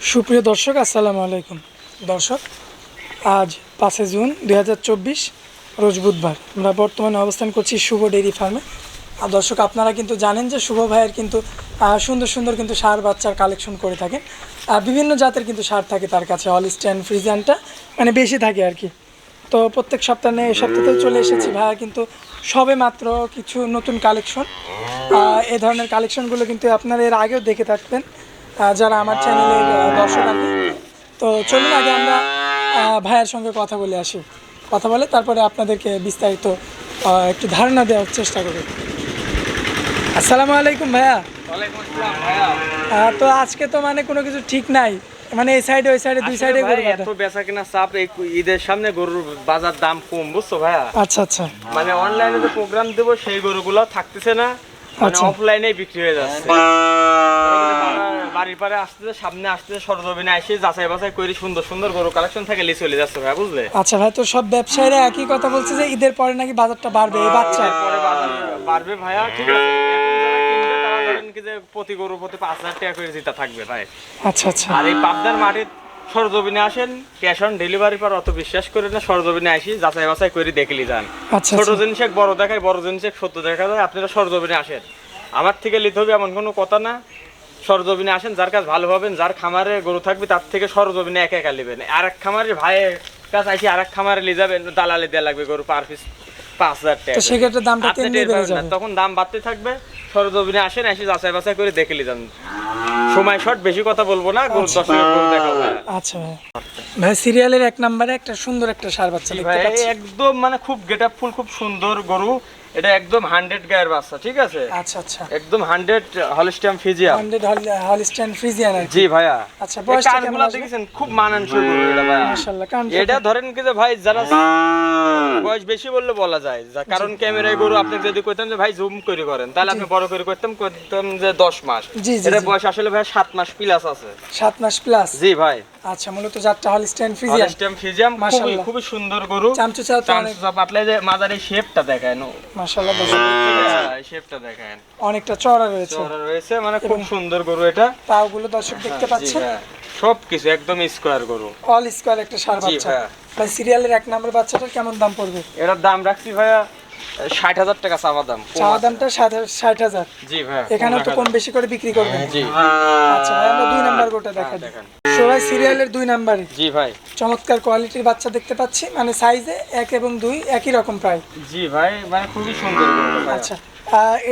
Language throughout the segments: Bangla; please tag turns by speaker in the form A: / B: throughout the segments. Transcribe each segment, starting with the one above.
A: সুপ্রিয় দর্শক, আসসালামু আলাইকুম। দর্শক, আজ পাঁচে জুন দু হাজার চব্বিশ, রোজ বুধবার। আমরা বর্তমানে অবস্থান করছি শুভ ডেইরি ফার্মে। আর দর্শক, আপনারা কিন্তু জানেন যে শুভ ভাইয়ের কিন্তু সুন্দর সুন্দর কিন্তু সার বাচ্চার কালেকশন করে থাকেন। আর বিভিন্ন জাতের কিন্তু সার থাকে তার কাছে অলিস্ট্যান্ড ফ্রিজানটা মানে বেশি থাকে আর কি। তো প্রত্যেক সপ্তাহে এই সপ্তাহে চলে এসেছি ভাইয়া, কিন্তু সবে মাত্র কিছু নতুন কালেকশন। এ ধরনের কালেকশনগুলো কিন্তু আপনারা এর আগেও দেখে থাকবেন যারা আমার চ্যানেলের দর্শক আগে তো চলুন আগে আমরা আহ, ভাইয়ার সঙ্গে কথা বলে আসি। কথা বলে তারপরে আপনাদেরকে বিস্তারিত আহ, একটু ধারণা দেওয়ার চেষ্টা করি। আসসালামু আলাইকুম ভাইয়া। তো আজকে তো মানে কোনো কিছু ঠিক নাই। মানে এই সাইডে ওই সাইডে দুই সাইডে গরু
B: এত বেচা কিনা চাপ ঈদের সামনে গরুর বাজার দাম কম বুঝছ ভাইয়া?
A: আচ্ছা আচ্ছা।
B: মানে অনলাইনে যে প্রোগ্রাম দেবো সেই গরুগুলো থাকতেছে না। মানে
A: আচ্ছা।
B: বিক্রি হয়ে যাচ্ছে। বাড়ির- পারে আসতেছে সামনে আসতেছে সরজমিনে এসে যাচাই বাছাই করে সুন্দর সুন্দর গরু কালেকশন থেকে লিয়ে চলে যাচ্ছে ভাই বুঝলে?
A: আচ্ছা ভাই তো সব ব্যবসায়ীরা একই কথা বলছে যে ঈদের পরে নাকি বাজারটা বাড়বে এই বাচ্চা?
B: পরে বাজার বাড়বে ভাইয়া ঠিক আছে। যে প্রতি গরু প্রতি পাঁচ হাজার টাকা করে জিতা থাকবে ভাই।
A: আচ্ছা আচ্ছা।
B: আর এই পাবদার মাটির সরজমিনে আসেন ক্যাশ অন ডেলিভারি পর অত বিশ্বাস করে না সরজমিনে আসি যাচাই বাছাই করে দেখলি যান।
A: আচ্ছা
B: ছোট
A: আচ্ছা।
B: জিনিস এক বড় দেখায় বড় জিনিস এক সত্য দেখা যায় আপনারা সরজমিনে আসেন। আমার থেকে লিতে হবে এমন কোনো কথা না। সরজমিনে আসেন যার কাছে ভালো হবেন যার খামারে গরু থাকবে তার থেকে সরজমিনে একা একা নেবেন। আর এক খামারে ভাইয়ের কাছে আসি আর এক খামারে নিয়ে যাবেন দালালি দেওয়া লাগবে গরু পার পিস পাঁচ হাজার টাকা
A: সেক্ষেত্রে দামটা
B: পাবেন তখন দাম বাড়তে থাকবে। সরজমিনে আসেন এসে যাচাই বাছাই করে দেখে যান। সময় শর্ট বেশি কথা বলব না গরু দশ মিনিট গরু ভাইয়া।
A: আচ্ছা ভাই। সিরিয়ালের এক নম্বরে একটা সুন্দর একটা সার বাচ্চা দেখতে পাচ্ছি।
B: একদম মানে খুব গেট ফুল খুব সুন্দর গরু। এটা একদম হান্ড্রেড গায়ের বাচ্চা ঠিক আছে?
A: আচ্ছা আচ্ছা।
B: একদম hundred Holstein Friesian
A: hundred Holstein Friesian আর কি।
B: জি ভাইয়া।
A: আচ্ছা, কেমন
B: কানগুলা? দেখেছেন? খুব মানানসই গরু এটা ভাইয়া।
A: মাশাআল্লাহ কারণ
B: এটা ধরেন কি যে ভাই যারা বয়স বেশি বললে বলা যায়। যা- কারণ ক্যামেরায় গরু আপনি যদি কইতেন যে ভাই জুম করে করেন তাহলে আপনি বড় করে করতাম করতাম যে দশ মাস।
A: জি, জি,
B: এটা বয়স আসলে ভাই সাত মাস প্লাস আছে।
A: সাত মাস প্লাস
B: জি ভাই।
A: আচ্ছা মূলত হলিস্টাইন ফ্রিজিয়ান
B: ফিজিয়াম খুবই খুবই সুন্দর গরু।
A: তো অনেক
B: পাতলা যে শেপটা দেখায় নো
A: মাশাআল্লাহ
B: শেপটা
A: অনেকটা চড়া রয়েছে।
B: চওড়া রয়েছে মানে খুব সুন্দর গরু এটা।
A: পাগুলো দর্শক দেখতে পাচ্ছেন?
B: সব কিছু একদম স্কোয়ার গরু।
A: অল স্কোয়ার একটা সার বাচ্চা। সিরিয়ালের এক নম্বর বাচ্চাটার কেমন দাম পড়বে?
B: এটার দাম রাখছি ভাইয়া ষাট হাজার টাকা চাওয়া দাম
A: চাওয়া দামটা ষাট হাজার।
B: জি ভাই
A: এখানেও তো কম বেশি করে বিক্রি করবেন।
B: জি।
A: আচ্ছা ভাই আমরা দুই নাম্বার গোটা দেখা দিই।
B: দেখান।
A: সবাই সিরিয়ালের দুই নাম্বারে।
B: জি ভাই।
A: চমৎকার কোয়ালিটির বাচ্চা দেখতে পাচ্ছি মানে সাইজে এক এবং দুই একই রকম প্রায়।
B: জি ভাই মানে খুবই সুন্দর
A: আচ্ছা।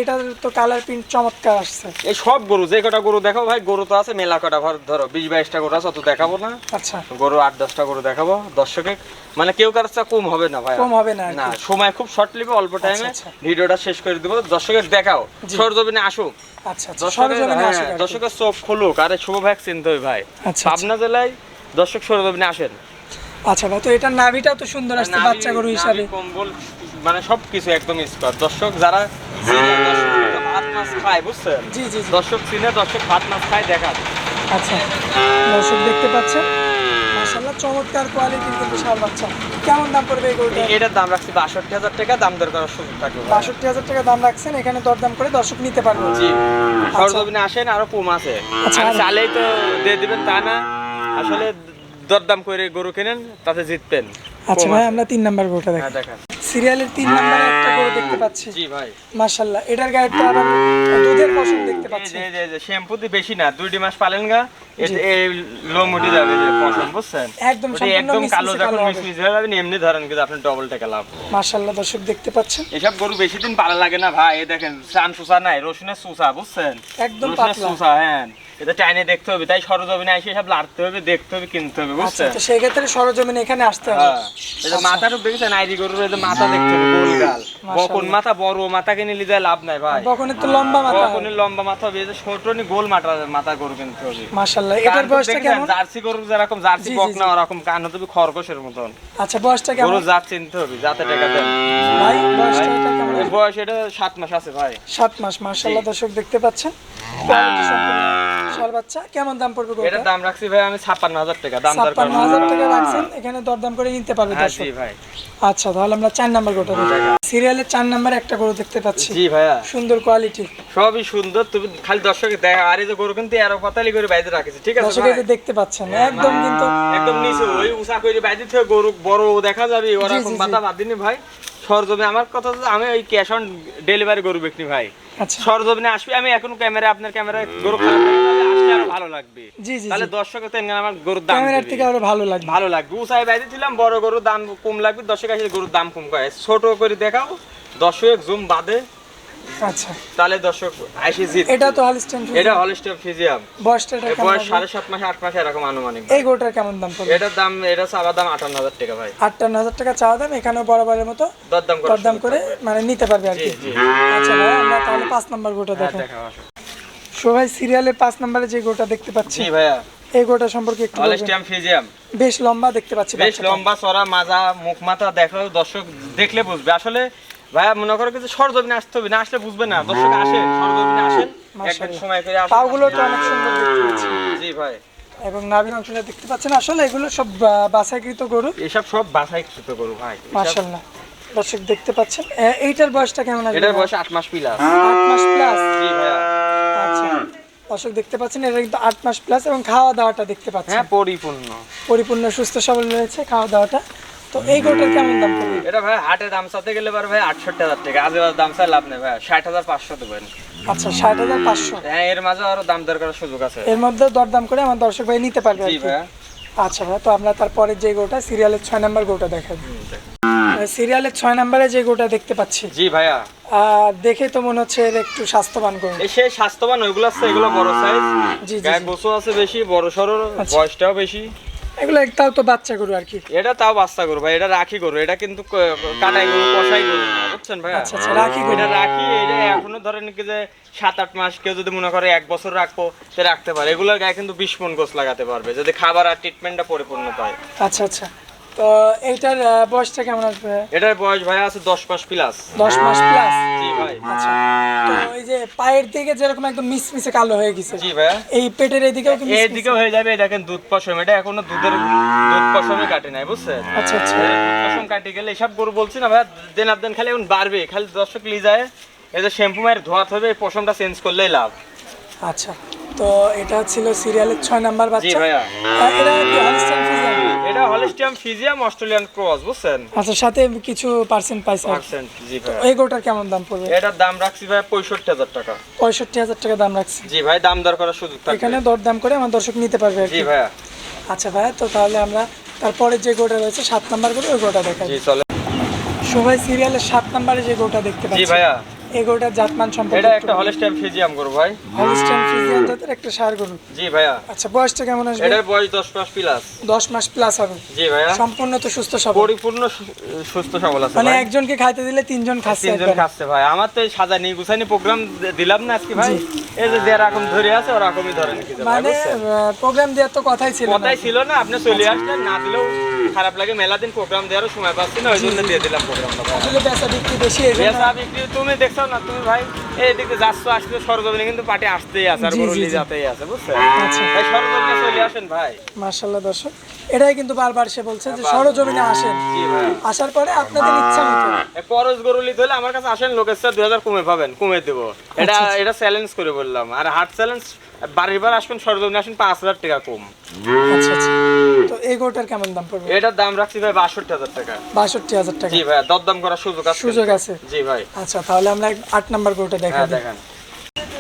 A: এটার তো কালার প্রিন্ট চমৎকার আসছে।
B: এই সব গরু যে কটা গরু দেখাবো ভাই গরু তো আছে মেলা কটা ভর ধরো বিশ বাইশটা গরু আছে অত দেখাবো না।
A: আচ্ছা।
B: গরু আট দশটা গরু দেখাবো দর্শকে মানে কেউ কার কম হবে না ভাই।
A: কম হবে না
B: না সময় খুব শর্ট লিবে অল্প টাইমে
A: আচ্ছা।
B: ভিডিওটা শেষ করে দেবো। দর্শকের দেখাও সরজমিনে আসুক।
A: আচ্ছা আচ্ছা
B: দর্শকের হ্যাঁ, চোখ খুলুক। আরে শুভ ভাই চিনতে হবে ভাই।
A: আচ্ছা,
B: পাবনা জেলায় দর্শক সরজমিনে আসেন।
A: আচ্ছা ভাই তো এটার নাভিটাও তো সুন্দর আসছে বাচ্চা গরু হিসাবে।
B: কম্বল মানে সবকিছু একদম স্কোয়ার দর্শক যারা ভাত মাছ খায় বুঝছেন
A: জি জি জি
B: দর্শক চিনে দর্শক ভাত মাছ খায় দেখান
A: আচ্ছা দর্শক দেখতে পাচ্ছেন মাশাআল্লাহ চমৎকার কোয়ালিটির কিন্তু সার বাচ্চা কেমন দাম পড়বে এই গরুটা
B: এটার দাম রাখছি বাষট্টি হাজার টাকা দাম দর করার সুযোগ থাকবে ভাই।
A: বাষট্টি হাজার টাকা দাম রাখছেন এখানে দরদাম করে দর্শক নিতে পারবে
B: জি সরজমিনে আসেন আরও কম আছে
A: আচ্ছা,
B: চালেই তো দিয়ে দিবেন তা না আসলে দরদাম করে গরু কেনেন তাতে জিতবেন
A: আচ্ছা ভাই আমরা তিন নাম্বার গরুটা দেখি সিরিয়ালের তিন নাম্বারে একটা গরু দেখতে পাচ্ছি।
B: জি ভাই।
A: মাশাআল্লাহ এটার গায়ে তো আবার দুধের ফসল দেখতে পাচ্ছি।
B: যে- এই যে শ্যাম্পু দিয়ে বেশি না দুই মাস পালেন গা এই লোম উঠে যাবে যে পশম বুঝছেন?
A: একদম
B: একদম কালো যখন। মিশমিশ হয়ে যাবেন এমনি ধরেন কিন্তু আপনি ডবল টাকা লাভ।
A: মাশাআল্লাহ দর্শক দেখতে পাচ্ছেন।
B: এসব গরু বেশি দিন পালা লাগে না ভাই এই দেখেন চান সুসা নাই রসুনের সুসা বুঝছেন?
A: একদম পাতলা।
B: সুসা হ্যাঁ। এটা টাইনে দেখতে হবে তাই সরজমিনে এসে সব লাড়তে হবে দেখতে হবে কিনতে হবে
A: আচ্ছা
B: বুঝছেন?
A: তো সেই ক্ষেত্রে সরজমিনে এখানে আসতে হবে।
B: হ্যাঁ এটা মাথাটা দেখেছেন আইডি গরুর এই মাথা দেখতে হবে গোল গাল। বকন মাথা বড় মাথা কিনে নিলে লাভ নাই ভাই।
A: বকনের তো লম্বা মাথা।
B: বকনের লম্বা মাথা হবে নি গোল মাথা মাথা গরু কিনতে হবে।
A: মাশাআল্লাহ এটার বয়সটা কেমন?
B: জার্সি গরুর যেরকম জার্সি
A: জি, জি,
B: বক না ওরকম কান হবে খরগোশের মতন।
A: আচ্ছা বয়সটা
B: গরু জাত চিনতে হবে যাতে টাকা দেন।
A: ভাই বয়সটা এটা কেমন?
B: বয়স এটা সাত মাস আছে ভাই।
A: সাত মাস মাশাআল্লাহ দর্শক দেখতে পাচ্ছেন। কোয়ালিটি বাচ্চা। কেমন দাম পড়বে গরুটা
B: দাম রাখছি ভাই আমি ছাপ্পান্ন হাজার টাকা দাম দর
A: ছাপ্পান্ন হাজার টাকা রাখছেন এখানে দরদাম করে নিতে পারবে
B: হ্যাঁ
A: দর্শক।
B: জি ভাই।
A: আচ্ছা তাহলে আমরা চার নাম্বার গরুটা দেখি। সিরিয়ালের চার নাম্বারে একটা গরু দেখতে পাচ্ছি।
B: জি ভাইয়া।
A: সুন্দর কোয়ালিটি।
B: সবই সুন্দর তুমি খালি দর্শকে দেখা আর এই যে গরু কিন্তু এরো পাতালি করে বাইরে রাখেছি ঠিক আছে
A: দর্শক? এই দেখতে পাচ্ছেন একদম কিন্তু
B: একদম নিচে ওই উষা করে বাইরে থেকে গরু বড় দেখা যাবে ওরকম
A: জি, জি।
B: বাদিনি ভাই। সরজমে আমার কথা আমি ওই ক্যাশ অন ডেলিভারি গরু বিক্রি ভাই।
A: সরজমে
B: সরজমিনে আসবে আমি এখন ক্যামেরা আপনার ক্যামেরা গরু খারাপ আসলে আরও ভালো লাগবে।
A: জি জি
B: তাহলে দর্শকের তো আমার গরুর দাম
A: ক্যামেরার থেকে আরও ভালো লাগবে।
B: ভালো লাগবে। বাইরে ছিলাম বড় গরুর দাম কম লাগবে দর্শক আসলে গরুর দাম কম করে ছোট করে দেখাও দর্শক জুম বাদে।
A: আচ্ছা।
B: তাহলে দর্শক আইসি জিত।
A: এটা তো হলিস্টেন
B: এটা ফিজিয়াম
A: বয়সটা এটা
B: বয়স সাড়ে সাত মাস আট মাস এরকম আনুমানিক
A: এই গরুটার কেমন দাম পড়বে?
B: এটার দাম এটা চাওয়ার দাম আটান্ন হাজার টাকা ভাই।
A: আটান্ন হাজার টাকা চাওয়া দাম এখানেও বরাবরের মতো
B: দরদাম করে
A: দরদাম করে মানে নিতে পারবে আর কি। আচ্ছা ভাই আমরা তাহলে পাঁচ নাম্বার গোটা
B: দেখা।
A: সবাই সিরিয়ালের পাঁচ নাম্বারে যে গোটা দেখতে পাচ্ছি
B: ভাইয়া।
A: এই গোটা সম্পর্কে একটু।
B: হলিস্টাম ফিজিয়াম
A: বেশ লম্বা দেখতে পাচ্ছি
B: বেশ লম্বা চড়া মাজা মুখ মাথা দেখো দর্শক দেখলে বুঝবে। আসলে ভাইয়া মনে করো কিছু সরজমিনে আসতে হবে না আসলে বুঝবে না। দর্শক সরজমিনে আসেন একদিন সময় করে আসেন।
A: পাগুলো তো অনেক সুন্দর দেখতে
B: জি ভাই।
A: এবং নাভির অংশটা দেখতে পাচ্ছেন। আসলে এগুলো সব বাছাইকৃত গরু।
B: এসব সব বাছাই কৃত করু ভাই
A: মাশাল্লাহ দর্শক দেখতে পাচ্ছেন। এইটার বয়সটা কেমন আসবে?
B: এটার বয়স আট মাস প্লাস
A: আট মাস প্লাস
B: জি ভাইয়া।
A: আচ্ছা। দর্শক দেখতে পাচ্ছেন এটা কিন্তু আট মাস প্লাস এবং খাওয়া দাওয়াটা দেখতে পাচ্ছেন।
B: হ্যাঁ পরিপূর্ণ।
A: পরিপূর্ণ সুস্থ সবল রয়েছে খাওয়া দাওয়াটা। তো এই গরুটার কেমন দাম পড়বে?
B: এটা ভাই হাটে দাম গেলে পারে ভাই আটষট্টি হাজার টাকা। আজ এবার দাম চাই লাভ নেই ভাই ষাট হাজার পাঁচশো দেবেন
A: আচ্ছা ষাট হাজার পাঁচশো।
B: হ্যাঁ এর মাঝে আরও দাম দর করার সুযোগ আছে।
A: এর মধ্যে দরদাম করে আমার দর্শক ভাই নিতে পারবে
B: জি
A: কি। আচ্ছা ভাই তো আমরা তারপরে যে গোটা সিরিয়ালের ছয় নাম্বার গোটা দেখাবো।
B: দেখেন।
A: সিরিয়ালের ছয় নাম্বারে যে গোটা দেখতে পাচ্ছি।
B: জি ভাইয়া।
A: দেখে তো মনে হচ্ছে এর একটু স্বাস্থ্যবান করুন
B: সেই স্বাস্থ্যবান ওইগুলো আছে এগুলো বড় সাইজ
A: জি জি
B: আছে বেশি বড় সরো
A: আচ্ছা।
B: বয়সটাও বেশি।
A: এগুলো একটাও তো বাচ্চা গরু আর কি।
B: এটা তাও বাচ্চা গরু ভাই এটা রাখি গরু এটা কিন্তু কাটাই গরু কষাই গরু না বুঝছেন ভাই
A: আচ্ছা আচ্ছা রাখি গরু।
B: এটা রাখি এটা এখনও ধরেন কি যে সাত আট মাস কেউ যদি মনে করে এক বছর রাখব সে রাখতে পারে। এগুলোর গায়ে কিন্তু বিশ মন গোছ লাগাতে পারবে যদি খাবার আর ট্রিটমেন্টটা পরিপূর্ণ পায়।
A: আচ্ছা আচ্ছা। তো এইটার বয়সটা কেমন আসবে?
B: এটার বয়স ভাই আছে দশ মাস প্লাস
A: দশ মাস প্লাস
B: জি ভাই।
A: আচ্ছা। পায়ের দিকে যেরকম একদম মিসমিসে কালো হয়ে গেছে।
B: জি ভাইয়া।
A: এই পেটের এদিকেও কি?
B: এদিকে হয়ে যাবে দেখেন দুধ পশম এটা এখনও দুধের দুধ পশমই কাটে নাই বুঝছেন?
A: আচ্ছা আচ্ছা।
B: পশম কাটে গেলে এসব গরু বলছি না ভাইয়া দেন আপদেন খালি এখন বাড়বে খালি দর্শক লি যায় এই যে শ্যাম্পু মায়ের ধোয়াত হবে এই পশমটা চেঞ্জ করলেই লাভ।
A: আচ্ছা তো এটা ছিল সিরিয়ালের ছয় নাম্বার বাচ্চা। এটা কি হলিস্টাইন ফ্রিজিয়ান?
B: ফিজিয়াম অস্ট্রেলিয়ান ক্রস বুঝছেন?
A: আচ্ছা সাথে কিছু পার্সেন্ট পাইছে
B: পার্সেন্ট জি ভাই।
A: এই গোটার কেমন দাম পড়বে?
B: এটার দাম রাখছি ভাই পঁয়ষট্টি হাজার টাকা।
A: পঁয়ষট্টি হাজার টাকা দাম রাখছি।
B: জি ভাই দাম দর করার সুযোগ থাকবে।
A: এখানে দরদাম করে আমার দর্শক নিতে পারবে
B: জি
A: কি।
B: ভাইয়া।
A: আচ্ছা ভাইয়া তো তাহলে আমরা তারপরে যে গোটা রয়েছে সাত নাম্বার করে ওই গোটা দেখাই।
B: জি চলে
A: সবাই সিরিয়ালের সাত নাম্বারে যে গোটা দেখতে
B: জি ভাইয়া।
A: এই গোটার জাতমান সম্পর্কে
B: এটা একটা হলিস্টিয়াম ফিজিয়াম গরু ভাই।
A: হলিস্টাইন ফ্রিজিয়ান জাতের একটা সার গরু।
B: জি ভাইয়া।
A: আচ্ছা বয়সটা কেমন আসবে?
B: এটার বয়স দশ মাস প্লাস
A: দশ মাস প্লাস হবে।
B: জি ভাইয়া।
A: সম্পূর্ণ তো সুস্থ সবল।
B: পরিপূর্ণ সুস্থ সবল আছে
A: মানে একজনকে খাইতে দিলে তিনজন খাচ্ছে
B: তিনজন। খাচ্ছে ভাই। আমার তো এই সাজানি গুছানি প্রোগ্রাম দিলাম না আজকে ভাই। এই যে যেরকম ধরে আছে ওরকমই ধরে নাকি
A: মানে প্রোগ্রাম দেওয়ার তো কথাই ছিল না।
B: কথাই ছিল না আপনি চলে আসলেন না দিলেও খারাপ লাগে মেলা দিন প্রোগ্রাম দেওয়ারও সময় পাচ্ছি না ওই জন্য দিয়ে দিলাম প্রোগ্রামটা
A: বেচা বিক্রি বেশি
B: বেচা বিক্রি তুমি দেখছ না তুমি ভাই এই দিকে যাচ্ছ আসলে সরজমিনে কিন্তু পার্টি আসতেই আছে আর
A: জি,
B: গরুলি আছে বুঝছেন
A: আচ্ছা।
B: ভাই সরজমিনে চলে আসেন ভাই।
A: মার্শাল্লাহ দর্শক এটাই কিন্তু বারবার সে বলছে যে সরজমিনে আসেন। আসার পরে আপনাদের ইচ্ছা মতো।
B: পরশ গরুলি ধরলে আমার কাছে আসেন লোকের দুই হাজার কমে পাবেন কমে দেবো। এটা
A: আচ্ছা, আচ্ছা।
B: এটা চ্যালেঞ্জ করে বললাম। আর হার্ট চ্যালেঞ্জ বাড়ির বার আসবেন সরজমিনে আসবেন পাঁচ হাজার টাকা কম।
A: আচ্ছা আচ্ছা। তো এই গোটার কেমন দাম পড়বে?
B: এটার দাম রাখছি ভাই বাষট্টি হাজার টাকা।
A: বাষট্টি হাজার টাকা।
B: জি ভাই দরদাম করার সুযোগ আছে।
A: সুযোগ আছে?
B: জি ভাই।
A: আচ্ছা তাহলে আমরা আট নাম্বার গোটা দেখা
B: হ্যাঁ দেখেন।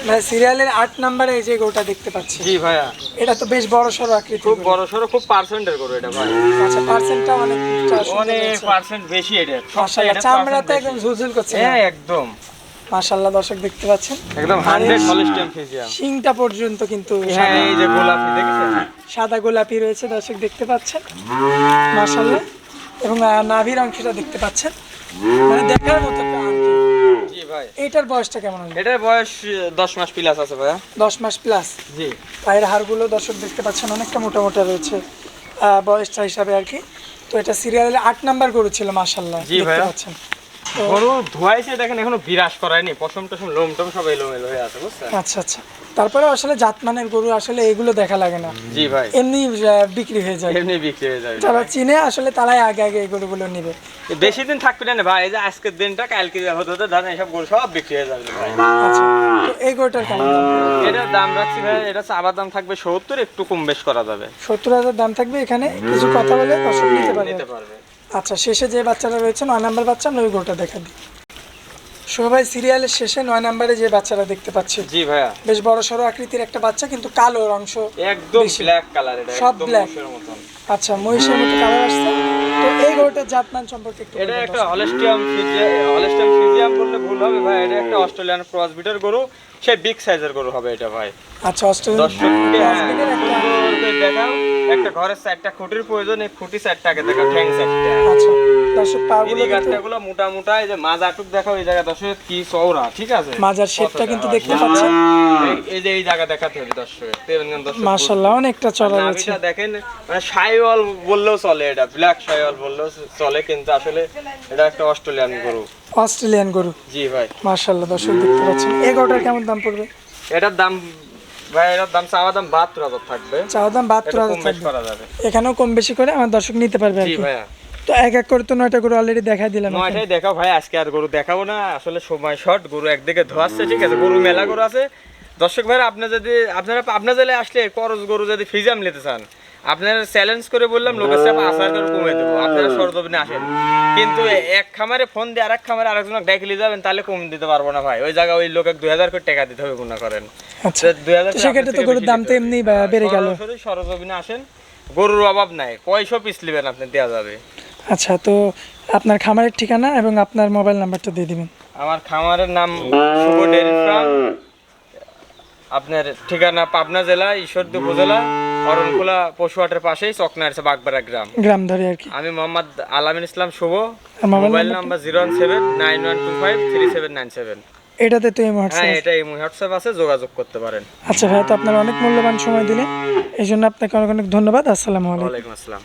A: ভাই সিরিয়ালের আট নাম্বারে এই যে গোটা দেখতে পাচ্ছি।
B: জি ভাইয়া।
A: এটা তো বেশ বড় সড়ো আকৃতি
B: খুব বড় সড়ো খুব পার্সেন্টের গরু এটা ভাই।
A: আচ্ছা পার্সেন্টটা অনেক
B: অনেক পার্সেন্ট বেশি এটা।
A: মাশাআল্লাহ চামড়া তো একদম ঝুলঝুল করছে।
B: হ্যাঁ একদম।
A: মাশাআল্লাহ দর্শক দেখতে পাচ্ছেন?
B: একদম
A: আরে
B: হান্ড্রেড ফিজিয়াম
A: শিংটা পর্যন্ত কিন্তু
B: হ্যাঁ এই যে গোলাপি দেখেছেন?
A: সাদা গোলাপি রয়েছে দর্শক দেখতে পাচ্ছেন? মাশাআল্লাহ। এবং নাভির অংশটা দেখতে পাচ্ছেন? মানে দেখার মতো একটা
B: জি ভাই।
A: এইটার বয়সটা কেমন হবে?
B: এটার বয়স আহ, দশ মাস প্লাস আছে ভাইয়া।
A: দশ মাস প্লাস
B: জি।
A: পায়ের হাড়গুলো দর্শক দেখতে পাচ্ছেন অনেকটা মোটা মোটা রয়েছে বয়সটা হিসাবে আর কি। তো এটা সিরিয়ালের আট নাম্বার গরু ছিল মাশাল্লাহ
B: জি
A: দেখতে পাচ্ছেন।
B: গরু ধোয়াইছে দেখেন এখনও বিরাস করায়নি। পশম টসম লোম টম সব এলোমেলো হয়ে আছে বুঝছেন?
A: আচ্ছা আচ্ছা। তারপরে আসলে জাতমানের গরু আসলে এগুলো দেখা লাগে না।
B: জি ভাই।
A: এমনি বিক্রি হয়ে যায়।
B: এমনি বিক্রি হয়ে যাবে
A: যারা চিনে আসলে তারাই আগে আগে এই গরুগুলো নিবে।
B: বেশি দিন থাকবে না ভাই এই যে আজকের দিনটা কালকে হতে হতে ধরেন এইসব গরু সব বিক্রি হয়ে যাবে ভাই।
A: আচ্ছা তো এই গরুটার কেমন দাম?
B: দাম রাখছি ভাই এটা আবার দাম থাকবে সত্তর একটু কম বেশ করা যাবে।
A: সত্তর হাজার দাম থাকবে এখানে। কিছু কথা বলে পারবে।
B: নিতে পারবে।
A: আচ্ছা শেষে যে বাচ্চারা রয়েছে নয় নাম্বার বাচ্চা আমরা ওই গোলটা দেখা দিই। সবাই সিরিয়ালের শেষে নয় নাম্বারে যে বাচ্চারা দেখতে পাচ্ছি
B: জি ভাইয়া।
A: বেশ বড় সড়ো আকৃতির একটা বাচ্চা কিন্তু কালো অংশ
B: একদম ব্ল্যাক কালার এটা
A: সব
B: মতন।
A: আচ্ছা মহিষের মতো কালার আসছে। এই গরুটার জাতমান সম্পর্কে একটু
B: এটা একটা
A: দর্শক।
B: হলেস্টিয়াম হলেস্টিয়াম ফিজিয়াম বললে ভুল হবে ভাই এটা একটা অস্ট্রেলিয়ান ক্রস বিটার গরু। সে বিগ সাইজের গরু হবে এটা ভাই।
A: আচ্ছা অস্ট্রেলিয়ান
B: দর্শককে হ্যাঁ, দেখাও। একটা ঘরের চারটা খুঁটির প্রয়োজন এই খুঁটি চারটাকে দেখাও ঠ্যাং চারটা
A: আচ্ছা। দর্শক পাগুলো
B: এই
A: কিন্তু
B: গাছটাগুলো মোটা মোটা এই যে মাজাটুক দেখাও এই জায়গা দর্শক কি চওড়া ঠিক আছে?
A: মাজার শেপটা কিন্তু দেখতে পাচ্ছেন।
B: এই- যে এই জায়গা দেখাতে হবে দর্শক দেখবেন দর্শক।
A: মাশাআল্লাহ অনেকটা চড়া রয়েছে।
B: দেখেন মানে সাইওয়াল বললেও চলে এটা ব্ল্যাক সাইওয়াল বললেও চলে কিন্তু আসলে এটা একটা অস্ট্রেলিয়ান গরু।
A: অস্ট্রেলিয়ান গরু।
B: জি ভাই।
A: মাশাআল্লাহ দর্শক দেখতে পাচ্ছেন। এই গরুটার কেমন দাম পড়বে?
B: এটার দাম
A: এখানেও কম বেশি করে আমার দর্শক নিতে পারবে আর কি।
B: ভাইয়া।
A: তো এক এক করে তো নয়টা গরু অলরেডি দেখাই দিলাম
B: নয়টাই দেখাও ভাই আজকে আর গরু দেখাবো না। আসলে সময় শর্ট গরু একদিকে ধোয়াচ্ছে ঠিক আছে? গরু মেলা গরু আছে। দর্শক ভাই যদি আপনারা আপনার জেলে আসলে করজ গরু যদি ফিজাম নিতে চান আপনারা চ্যালেঞ্জ করে বললাম লোকের সাথে আসার করে কমে দেবো। আপনারা সরজমিনে আসেন। কিন্তু এক খামারে ফোন দিয়ে আরেক খামারে আরেকজন ডাকিলে যাবেন তাহলে কম দিতে পারব না ভাই। ওই জায়গায় ওই লোকে দুই হাজার করে টাকা দিতে হবে গুণা করেন।
A: আচ্ছা সেক্ষেত্রে তো গরুর দাম তো এমনি বেড়ে গেল।
B: সরজমিনে আসেন। গরুর অভাব নাই। কয়শো পিস নেবেন আপনি দেওয়া যাবে।
A: আচ্ছা তো আপনার খামারের ঠিকানা এবং আপনার মোবাইল নাম্বারটা দিয়ে দিবেন।
B: আমার খামারের নাম শুভ ডেয়ারি ফার্ম। আপনার ঠিকানা পাবনা জেলা ঈশ্বরদী উপজেলা অরণখোলা পশুহাটের পাশেই চকনা আছে বাগবাড়া গ্রাম।
A: গ্রাম ধরে আর কি।
B: আমি Mohammad Alamin Islam Shuvo.
A: Mobile
B: number? Zero one seven nine one two five three seven nine seven
A: এটাতে তো এই
B: হ্যাঁ এটা এই হোয়াটসঅ্যাপ আছে যোগাযোগ করতে পারেন।
A: আচ্ছা ভাই তো আপনার অনেক মূল্যবান সময় দিলেন। এই জন্য আপনাকে অনেক অনেক ধন্যবাদ। আসসালামু আলাইকুম।
B: ওয়ালাইকুম আসসালাম।